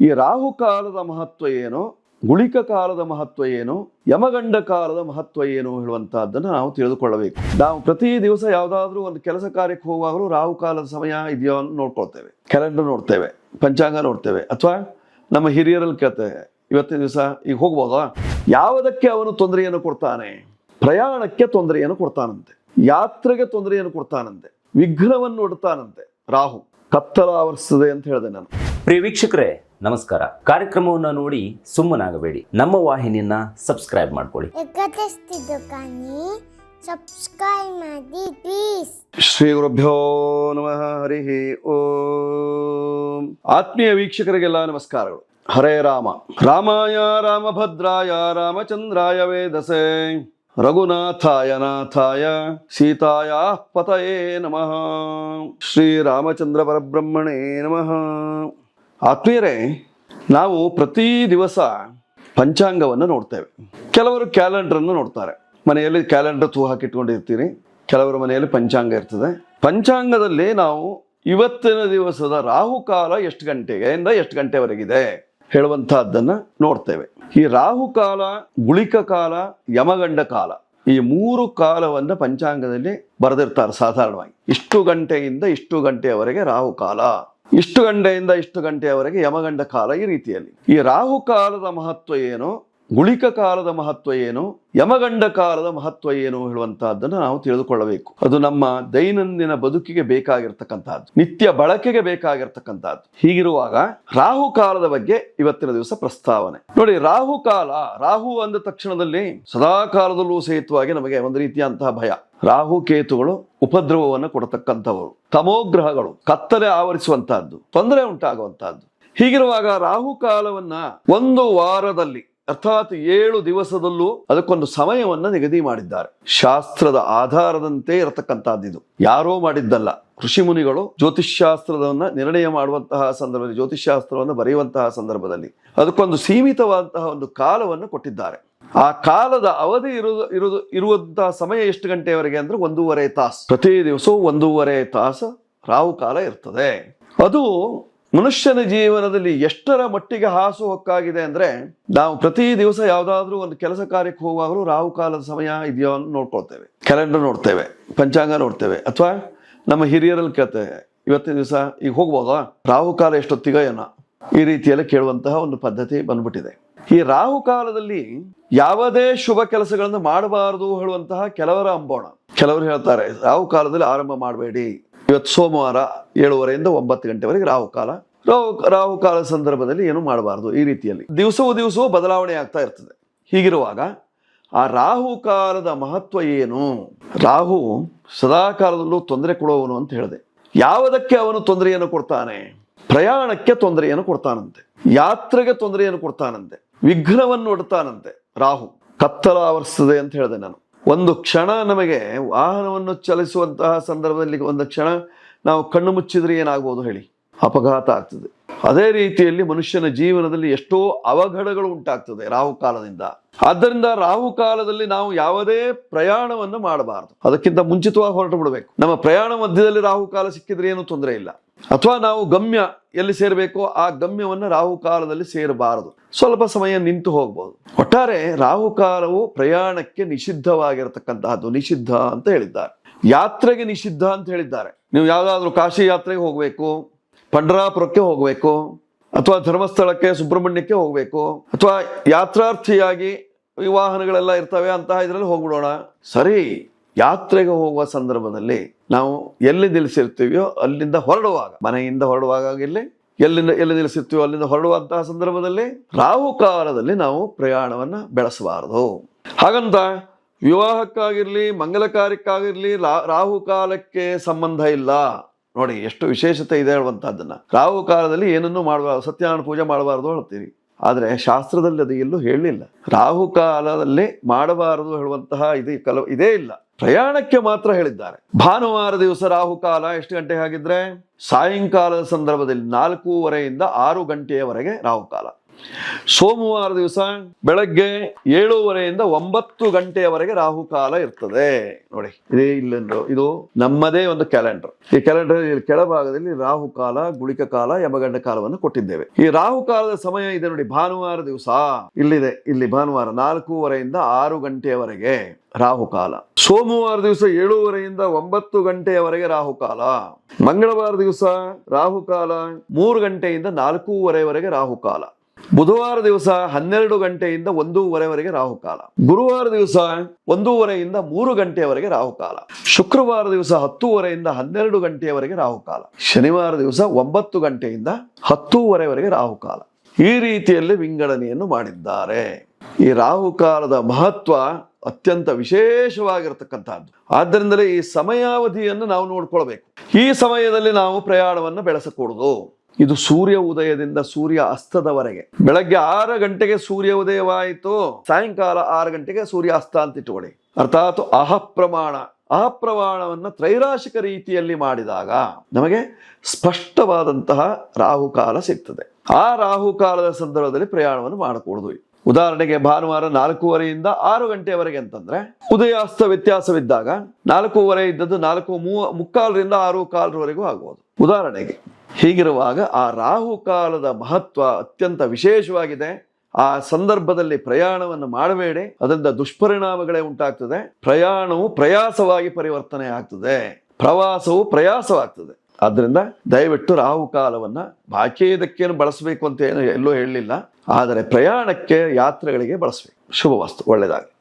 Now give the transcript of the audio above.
ಈ ರಾಹು ಕಾಲದ ಮಹತ್ವ ಏನು? ಗುಳಿಕ ಕಾಲದ ಮಹತ್ವ ಏನು? ಯಮಗಂಡ ಕಾಲದ ಮಹತ್ವ ಏನು ಹೇಳುವಂತಹದ್ದನ್ನು ನಾವು ತಿಳಿದುಕೊಳ್ಳಬೇಕು. ನಾವು ಪ್ರತಿ ದಿವಸ ಯಾವುದಾದ್ರೂ ಒಂದು ಕೆಲಸ ಕಾರ್ಯಕ್ಕೆ ಹೋಗುವಾಗಲೂ ರಾಹು ಕಾಲದ ಸಮಯ ಇದೆಯೋ ಅಂತ ನೋಡ್ಕೊಳ್ತೇವೆ. ಕ್ಯಾಲೆಂಡರ್ ನೋಡ್ತೇವೆ. ಪಂಚಾಂಗ ನೋಡ್ತೇವೆ. ಅಥವಾ ನಮ್ಮ ಹಿರಿಯರಲ್ಲಿ ಕೇಳ್ತೇವೆ ಇವತ್ತಿನ ದಿವಸ ಈಗ ಹೋಗ್ಬೋದಾ? ಯಾವುದಕ್ಕೆ ಅವನು ತೊಂದರೆಯನ್ನು ಕೊಡ್ತಾನೆ? ಪ್ರಯಾಣಕ್ಕೆ ತೊಂದರೆಯನ್ನು ಕೊಡ್ತಾನಂತೆ. ಯಾತ್ರೆಗೆ ತೊಂದರೆಯನ್ನು ಕೊಡ್ತಾನಂತೆ. ವಿಘ್ನವನ್ನು ನೋಡ್ತಾನಂತೆ ರಾಹು. ಕತ್ತಲ ಆವರಿಸ್ತದೆ ಅಂತ ಹೇಳಿದೆ ನಾನು. ಪ್ರಿಯ ವೀಕ್ಷಕರೇ ನಮಸ್ಕಾರ. ಕಾರ್ಯಕ್ರಮವನ್ನು ನೋಡಿ ಸುಮ್ಮನಾಗಬೇಡಿ. ನಮ್ಮ ವಾಹಿನಿಯನ್ನ ಸಬ್ಸ್ಕ್ರೈಬ್ ಮಾಡ್ಕೊಳ್ಳಿ. ಸಬ್ಸ್ಕ್ರೈಬ್ ಮಾಡಿ ಪ್ಲೀಸ್ ಶ್ರೀ ಗುರುಭ್ಯೋ ನಮಃ ಹರಿ ಓಂ. ಆತ್ಮೀಯ ವೀಕ್ಷಕರಿಗೆಲ್ಲ ನಮಸ್ಕಾರಗಳು. ಹರೇ ರಾಮ. ರಾಮಾಯ ರಾಮಭದ್ರಾಯ ರಾಮಚಂದ್ರಾಯ ವೇದಸೆ. ರಘುನಾಥಾಯ ನಾಥಾಯ ಸೀತಾಯ ಪತಯೇ ನಮಃ. ಶ್ರೀರಾಮಚಂದ್ರ ಪರಬ್ರಹ್ಮಣೇ ನಮಃ. ಆತ್ಮೀಯರೇ, ನಾವು ಪ್ರತಿ ದಿವಸ ಪಂಚಾಂಗವನ್ನು ನೋಡ್ತೇವೆ. ಕೆಲವರು ಕ್ಯಾಲೆಂಡರನ್ನು ನೋಡ್ತಾರೆ. ಮನೆಯಲ್ಲಿ ಕ್ಯಾಲೆಂಡರ್ ತೂ ಹಾಕಿಟ್ಕೊಂಡಿರ್ತೀರಿ. ಕೆಲವರ ಮನೆಯಲ್ಲಿ ಪಂಚಾಂಗ ಇರ್ತದೆ. ಪಂಚಾಂಗದಲ್ಲಿ ನಾವು ಇವತ್ತಿನ ದಿವಸದ ರಾಹುಕಾಲ ಎಷ್ಟು ಗಂಟೆಗೆ ಇಂದ ಎಷ್ಟು ಗಂಟೆವರೆಗಿದೆ ಹೇಳುವಂತಹದ್ದನ್ನ ನೋಡ್ತೇವೆ. ಈ ರಾಹುಕಾಲ, ಗುಳಿಕ ಕಾಲ, ಯಮಗಂಡ ಕಾಲ, ಈ ಮೂರು ಕಾಲವನ್ನ ಪಂಚಾಂಗದಲ್ಲಿ ಬರೆದಿರ್ತಾರೆ ಸಾಧಾರಣವಾಗಿ. ಇಷ್ಟು ಗಂಟೆಯಿಂದ ಇಷ್ಟು ಗಂಟೆಯವರೆಗೆ ರಾಹುಕಾಲ. ಇಷ್ಟು ಗಂಟೆಯಿಂದ ಇಷ್ಟು ಗಂಟೆಯವರೆಗೆ ಯಮಗಂಡ ಕಾಲ ಈ ರೀತಿಯಲ್ಲಿ. ಈ ರಾಹುಕಾಲದ ಮಹತ್ವ ಏನು? ಗುಳಿಕ ಕಾಲದ ಮಹತ್ವ ಏನು, ಯಮಗಂಡ ಕಾಲದ ಮಹತ್ವ ಏನು ಹೇಳುವಂತಹದ್ದನ್ನು ನಾವು ತಿಳಿದುಕೊಳ್ಳಬೇಕು. ಅದು ನಮ್ಮ ದೈನಂದಿನ ಬದುಕಿಗೆ ಬೇಕಾಗಿರ್ತಕ್ಕಂತಹದ್ದು, ನಿತ್ಯ ಬಳಕೆಗೆ ಬೇಕಾಗಿರ್ತಕ್ಕಂತಹದ್ದು. ಹೀಗಿರುವಾಗ ರಾಹು ಕಾಲದ ಬಗ್ಗೆ ಇವತ್ತಿನ ದಿವಸ ಪ್ರಸ್ತಾವನೆ. ನೋಡಿ, ರಾಹು ಕಾಲ, ರಾಹು ಅಂದ ತಕ್ಷಣದಲ್ಲಿ ಸದಾ ಕಾಲದಲ್ಲೂ ಸಹಿತವಾಗಿ ನಮಗೆ ಒಂದು ರೀತಿಯಂತಹ ಭಯ. ರಾಹು ಕೇತುಗಳು ಉಪದ್ರವವನ್ನು ಕೊಡತಕ್ಕಂಥವರು ತಮೋಗ್ರಹಗಳು ಕತ್ತಲೆ ಆವರಿಸುವಂತಹದ್ದು, ತೊಂದರೆ ಉಂಟಾಗುವಂತಹದ್ದು. ಹೀಗಿರುವಾಗ ರಾಹು ಕಾಲವನ್ನ ಒಂದು ವಾರದಲ್ಲಿ ಅರ್ಥಾತ್ ಏಳು ದಿವಸದಲ್ಲೂ ಅದಕ್ಕೊಂದು ಸಮಯವನ್ನ ನಿಗದಿ ಮಾಡಿದ್ದಾರೆ. ಶಾಸ್ತ್ರದ ಆಧಾರದಂತೆ ಇರತಕ್ಕಂತಹದ್ದು ಇದು ಯಾರೋ ಮಾಡಿದ್ದಲ್ಲ. ಕೃಷಿ ಮುನಿಗಳು ಜ್ಯೋತಿಷ್ಶಾಸ್ತ್ರವನ್ನು ನಿರ್ಣಯ ಮಾಡುವಂತಹ ಸಂದರ್ಭದಲ್ಲಿ, ಜ್ಯೋತಿಷ್ಶಾಸ್ತ್ರವನ್ನು ಬರೆಯುವಂತಹ ಸಂದರ್ಭದಲ್ಲಿ ಅದಕ್ಕೊಂದು ಸೀಮಿತವಾದಂತಹ ಒಂದು ಕಾಲವನ್ನು ಕೊಟ್ಟಿದ್ದಾರೆ. ಆ ಕಾಲದ ಅವಧಿ ಇರುವುದು ಇರುವುದು ಇರುವಂತಹ ಸಮಯ ಎಷ್ಟು ಗಂಟೆಯವರೆಗೆ ಅಂದ್ರೆ ಒಂದೂವರೆ ತಾಸು. ಪ್ರತಿ ದಿವಸವೂ ಒಂದೂವರೆ ತಾಸು ರಾಹು ಕಾಲ ಇರ್ತದೆ. ಅದು ಮನುಷ್ಯನ ಜೀವನದಲ್ಲಿ ಎಷ್ಟರ ಮಟ್ಟಿಗೆ ಹಾಸು ಹೊಕ್ಕಾಗಿದೆ ಅಂದ್ರೆ ನಾವು ಪ್ರತಿ ದಿವಸ ಯಾವ್ದಾದ್ರೂ ಒಂದು ಕೆಲಸ ಕಾರ್ಯಕ್ಕೆ ಹೋಗುವಾಗಲೂ ರಾಹು ಕಾಲದ ಸಮಯ ಇದೆಯೋ ಅಂತ ನೋಡ್ಕೊಳ್ತೇವೆ. ಕ್ಯಾಲೆಂಡರ್ ನೋಡ್ತೇವೆ. ಪಂಚಾಂಗ ನೋಡ್ತೇವೆ. ಅಥವಾ ನಮ್ಮ ಹಿರಿಯರಲ್ಲಿ ಕೇಳ್ತೇವೆ ಇವತ್ತಿನ ದಿವಸ ಈಗ ಹೋಗ್ಬೋದಾ? ರಾಹು ಕಾಲ ಎಷ್ಟೊತ್ತಿಗ ಏನೋ? ಈ ರೀತಿಯಲ್ಲಿ ಕೇಳುವಂತಹ ಒಂದು ಪದ್ಧತಿ ಬಂದ್ಬಿಟ್ಟಿದೆ. ಈ ರಾಹು ಕಾಲದಲ್ಲಿ ಯಾವುದೇ ಶುಭ ಕೆಲಸಗಳನ್ನು ಮಾಡಬಾರದು ಹೇಳುವಂತಹ ಕೆಲವರ ಅಂಬೋಣ. ಕೆಲವರು ಹೇಳ್ತಾರೆ, ರಾಹು ಕಾಲದಲ್ಲಿ ಆರಂಭ ಮಾಡಬೇಡಿ. ಇವತ್ತು ಸೋಮವಾರ ಏಳುವರೆಯಿಂದ ಒಂಬತ್ತು ಗಂಟೆವರೆಗೆ ರಾಹು ಕಾಲ. ರಾಹು ರಾಹುಕಾಲ ಸಂದರ್ಭದಲ್ಲಿ ಏನು ಮಾಡಬಾರ್ದು ಈ ರೀತಿಯಲ್ಲಿ. ದಿವಸವೂ ದಿವಸವೂ ಬದಲಾವಣೆ ಆಗ್ತಾ ಇರ್ತದೆ. ಹೀಗಿರುವಾಗ ಆ ರಾಹು ಕಾಲದ ಮಹತ್ವ ಏನು? ರಾಹು ಸದಾ ಕಾಲದಲ್ಲೂ ತೊಂದರೆ ಕೊಡುವವನು ಅಂತ ಹೇಳಿದೆ. ಯಾವುದಕ್ಕೆ ಅವನು ತೊಂದರೆಯನ್ನು ಕೊಡ್ತಾನೆ? ಪ್ರಯಾಣಕ್ಕೆ ತೊಂದರೆಯನ್ನು ಕೊಡ್ತಾನಂತೆ. ಯಾತ್ರೆಗೆ ತೊಂದರೆಯನ್ನು ಕೊಡ್ತಾನಂತೆ. ವಿಘ್ನವನ್ನು ಒಡ್ತಾನಂತೆ ರಾಹು. ಕತ್ತಲ ಆವರಿಸ್ತದೆ ಅಂತ ಹೇಳಿದೆ ನಾನು. ಒಂದು ಕ್ಷಣ ನಮಗೆ ವಾಹನವನ್ನು ಚಲಿಸುವಂತಹ ಸಂದರ್ಭದಲ್ಲಿ ಒಂದು ಕ್ಷಣ ನಾವು ಕಣ್ಣು ಮುಚ್ಚಿದ್ರೆ ಏನಾಗ್ಬೋದು ಹೇಳಿ? ಅಪಘಾತ ಆಗ್ತದೆ. ಅದೇ ರೀತಿಯಲ್ಲಿ ಮನುಷ್ಯನ ಜೀವನದಲ್ಲಿ ಎಷ್ಟೋ ಅವಘಡಗಳು ಉಂಟಾಗ್ತದೆ ರಾಹು ಕಾಲದಿಂದ. ಆದ್ದರಿಂದ ರಾಹು ಕಾಲದಲ್ಲಿ ನಾವು ಯಾವುದೇ ಪ್ರಯಾಣವನ್ನು ಮಾಡಬಾರದು. ಅದಕ್ಕಿಂತ ಮುಂಚಿತವಾಗಿ ಹೊರಟು ಬಿಡಬೇಕು. ನಮ್ಮ ಪ್ರಯಾಣ ಮಧ್ಯದಲ್ಲಿ ರಾಹು ಕಾಲ ಸಿಕ್ಕಿದ್ರೆ ಏನು ತೊಂದರೆ ಇಲ್ಲ. ಅಥವಾ ನಾವು ಗಮ್ಯ ಎಲ್ಲಿ ಸೇರಬೇಕೋ ಆ ಗಮ್ಯವನ್ನು ರಾಹು ಕಾಲದಲ್ಲಿ ಸೇರಬಾರದು. ಸ್ವಲ್ಪ ಸಮಯ ನಿಂತು ಹೋಗ್ಬೋದು. ಒಟ್ಟಾರೆ ರಾಹು ಕಾಲವು ಪ್ರಯಾಣಕ್ಕೆ ನಿಷಿದ್ಧವಾಗಿರತಕ್ಕಂತಹದ್ದು. ನಿಷಿದ್ಧ ಅಂತ ಹೇಳಿದ್ದಾರೆ. ಯಾತ್ರೆಗೆ ನಿಷಿದ್ಧ ಅಂತ ಹೇಳಿದ್ದಾರೆ. ನೀವು ಯಾವುದಾದ್ರೂ ಕಾಶಿ ಯಾತ್ರೆಗೆ ಹೋಗ್ಬೇಕು. ಪಂಡರಾಪುರಕ್ಕೆ ಹೋಗಬೇಕು, ಅಥವಾ ಧರ್ಮಸ್ಥಳಕ್ಕೆ, ಸುಬ್ರಹ್ಮಣ್ಯಕ್ಕೆ ಹೋಗಬೇಕು, ಅಥವಾ ಯಾತ್ರಾರ್ಥಿಯಾಗಿ ವಿವಾಹನಗಳೆಲ್ಲ ವಾಹನಗಳೆಲ್ಲ ಇರ್ತವೆ ಅಂತಹ ಇದರಲ್ಲಿ ಹೋಗ್ಬಿಡೋಣ. ಸರಿ, ಯಾತ್ರೆಗೆ ಹೋಗುವ ಸಂದರ್ಭದಲ್ಲಿ ನಾವು ಎಲ್ಲಿ ನಿಲ್ಲಿಸಿರ್ತೀವಿಯೋ ಅಲ್ಲಿಂದ ಹೊರಡುವಾಗ, ಮನೆಯಿಂದ ಹೊರಡುವಾಗ ಇಲ್ಲಿ ಎಲ್ಲಿಂದ, ಎಲ್ಲಿ ನಿಲ್ಲಿಸಿರ್ತೀವೋ ಅಲ್ಲಿಂದ ಹೊರಡುವಂತಹ ಸಂದರ್ಭದಲ್ಲಿ ರಾಹು ಕಾಲದಲ್ಲಿ ನಾವು ಪ್ರಯಾಣವನ್ನ ಬೆಳೆಸಬಾರದು. ಹಾಗಂತ ವಿವಾಹಕ್ಕಾಗಿರ್ಲಿ ಮಂಗಲ ಕಾರ್ಯಕ್ಕಾಗಿರ್ಲಿ ರಾ- ರಾಹು ಕಾಲಕ್ಕೆ ಸಂಬಂಧ ಇಲ್ಲ. ನೋಡಿ, ಎಷ್ಟು ವಿಶೇಷತೆ ಇದೆ ಹೇಳುವಂತಹದ್ದನ್ನ ರಾಹು ಕಾಲದಲ್ಲಿ ಏನನ್ನೂ ಮಾಡಬಾರ್ದು ಸತ್ಯನಾರಾಯಣ ಪೂಜೆ ಮಾಡಬಾರ್ದು ಹೇಳ್ತೀರಿ ಆದರೆ ಶಾಸ್ತ್ರದಲ್ಲಿ ಅದು ಎಲ್ಲೂ ಹೇಳಲಿಲ್ಲ. ರಾಹು ಕಾಲದಲ್ಲಿ ಮಾಡಬಾರದು ಹೇಳುವಂತಹ ಇದು ಕಲ, ಇದೇ ಇಲ್ಲ. ಪ್ರಯಾಣಕ್ಕೆ ಮಾತ್ರ ಹೇಳಿದ್ದಾರೆ. ಭಾನುವಾರ ದಿವಸ ರಾಹು ಕಾಲ ಎಷ್ಟು ಗಂಟೆ ಆಗಿದ್ರೆ? ಸಾಯಂಕಾಲದ ಸಂದರ್ಭದಲ್ಲಿ ನಾಲ್ಕೂವರೆಯಿಂದ ಆರು ಗಂಟೆಯವರೆಗೆ ರಾಹು ಕಾಲ. ಸೋಮವಾರ ದಿವಸ ಬೆಳಗ್ಗೆ ಏಳುವರೆಯಿಂದ ಒಂಬತ್ತು ಗಂಟೆಯವರೆಗೆ ರಾಹುಕಾಲ ಇರ್ತದೆ. ನೋಡಿ, ಇದೇ ಇಲ್ಲೊಂದು, ಇದು ನಮ್ಮದೇ ಒಂದು ಕ್ಯಾಲೆಂಡರ್. ಈ ಕ್ಯಾಲೆಂಡರ್ ಕೆಳಭಾಗದಲ್ಲಿ ರಾಹುಕಾಲ, ಗುಳಿಕ ಕಾಲ, ಯಮಗಂಡ ಕಾಲವನ್ನು ಕೊಟ್ಟಿದ್ದೇವೆ. ಈ ರಾಹುಕಾಲದ ಸಮಯ ಇದೆ ನೋಡಿ, ಭಾನುವಾರ ದಿವಸ. ಇಲ್ಲಿದೆ, ಇಲ್ಲಿ ಭಾನುವಾರ ನಾಲ್ಕೂವರೆಯಿಂದ ಆರು ಗಂಟೆಯವರೆಗೆ ರಾಹುಕಾಲ. ಸೋಮವಾರ ದಿವಸ ಏಳುವರೆಯಿಂದ ಒಂಬತ್ತು ಗಂಟೆಯವರೆಗೆ ರಾಹುಕಾಲ. ಮಂಗಳವಾರ ದಿವಸ ರಾಹುಕಾಲ, ಮೂರು ಗಂಟೆಯಿಂದ ನಾಲ್ಕೂವರೆವರೆಗೆ ರಾಹುಕಾಲ. ಬುಧವಾರ ದಿವಸ ಹನ್ನೆರಡು ಗಂಟೆಯಿಂದ ಒಂದೂವರೆವರೆಗೆ ರಾಹುಕಾಲ. ಗುರುವಾರ ದಿವಸ ಒಂದೂವರೆಯಿಂದ ಮೂರು ಗಂಟೆಯವರೆಗೆ ರಾಹುಕಾಲ. ಶುಕ್ರವಾರ ದಿವಸ ಹತ್ತೂವರೆಯಿಂದ ಹನ್ನೆರಡು ಗಂಟೆಯವರೆಗೆ ರಾಹುಕಾಲ. ಶನಿವಾರ ದಿವಸ ಒಂಬತ್ತು ಗಂಟೆಯಿಂದ ಹತ್ತೂವರೆವರೆಗೆ ರಾಹುಕಾಲ. ಈ ರೀತಿಯಲ್ಲಿ ವಿಂಗಡಣೆಯನ್ನು ಮಾಡಿದ್ದಾರೆ. ಈ ರಾಹುಕಾಲದ ಮಹತ್ವ ಅತ್ಯಂತ ವಿಶೇಷವಾಗಿರತಕ್ಕಂತಹದ್ದು ಆದ್ದರಿಂದಲೇ ಈ ಸಮಯಾವಧಿಯನ್ನು ನಾವು ನೋಡ್ಕೊಳ್ಬೇಕು. ಈ ಸಮಯದಲ್ಲಿ ನಾವು ಪ್ರಯಾಣವನ್ನು ಬೆಳೆಸಕೂಡದು. ಇದು ಸೂರ್ಯ ಉದಯದಿಂದ ಸೂರ್ಯ ಅಸ್ತದವರೆಗೆ. ಬೆಳಗ್ಗೆ ಆರು ಗಂಟೆಗೆ ಸೂರ್ಯ ಉದಯವಾಯಿತು, ಸಾಯಂಕಾಲ ಆರು ಗಂಟೆಗೆ ಸೂರ್ಯ ಅಸ್ತ ಅಂತ ಇಟ್ಟುಕೊಳ್ಳಿ. ಅರ್ಥಾತ್ ಅಹಪ್ರಮಾಣ. ಅಹಪ್ರಮಾಣವನ್ನು ತ್ರೈರಾಶಿಕ ರೀತಿಯಲ್ಲಿ ಮಾಡಿದಾಗ ನಮಗೆ ಸ್ಪಷ್ಟವಾದಂತಹ ರಾಹುಕಾಲ ಸಿಗ್ತದೆ. ಆ ರಾಹುಕಾಲದ ಸಂದರ್ಭದಲ್ಲಿ ಪ್ರಯಾಣವನ್ನು ಮಾಡಕೂಡದು. ಉದಾಹರಣೆಗೆ ಭಾನುವಾರ ನಾಲ್ಕೂವರೆಯಿಂದ ಆರು ಗಂಟೆಯವರೆಗೆ ಅಂತಂದ್ರೆ, ಉದಯಾಸ್ತ ವ್ಯತ್ಯಾಸವಿದ್ದಾಗ ನಾಲ್ಕೂವರೆ ಇದ್ದದ್ದು ನಾಲ್ಕು ಮೂವ ಮುಕ್ಕಾಲರಿಂದ ಆರು ಕಾಲರವರೆಗೂ ಆಗ್ಬೋದು. ಉದಾಹರಣೆಗೆ ಹೀಗಿರುವಾಗ ಆ ರಾಹು ಕಾಲದ ಮಹತ್ವ ಅತ್ಯಂತ ವಿಶೇಷವಾಗಿದೆ. ಆ ಸಂದರ್ಭದಲ್ಲಿ ಪ್ರಯಾಣವನ್ನು ಮಾಡಬೇಡಿ. ಅದರಿಂದ ದುಷ್ಪರಿಣಾಮಗಳೇ ಉಂಟಾಗ್ತದೆ. ಪ್ರಯಾಣವು ಪ್ರಯಾಸವಾಗಿ ಪರಿವರ್ತನೆ ಆಗ್ತದೆ. ಪ್ರವಾಸವು ಪ್ರಯಾಸವಾಗ್ತದೆ. ಆದ್ದರಿಂದ ದಯವಿಟ್ಟು ರಾಹುಕಾಲವನ್ನ ಬಾಕಿ ಇದಕ್ಕೇನು ಬಳಸಬೇಕು ಅಂತ ಏನು ಎಲ್ಲೂ ಹೇಳಲಿಲ್ಲ. ಆದರೆ ಪ್ರಯಾಣಕ್ಕೆ ಯಾತ್ರೆಗಳಿಗೆ ಬಳಸಬೇಕು. ಶುಭವಾಸ್ತು ಒಳ್ಳೆಯದಾಗಲಿ.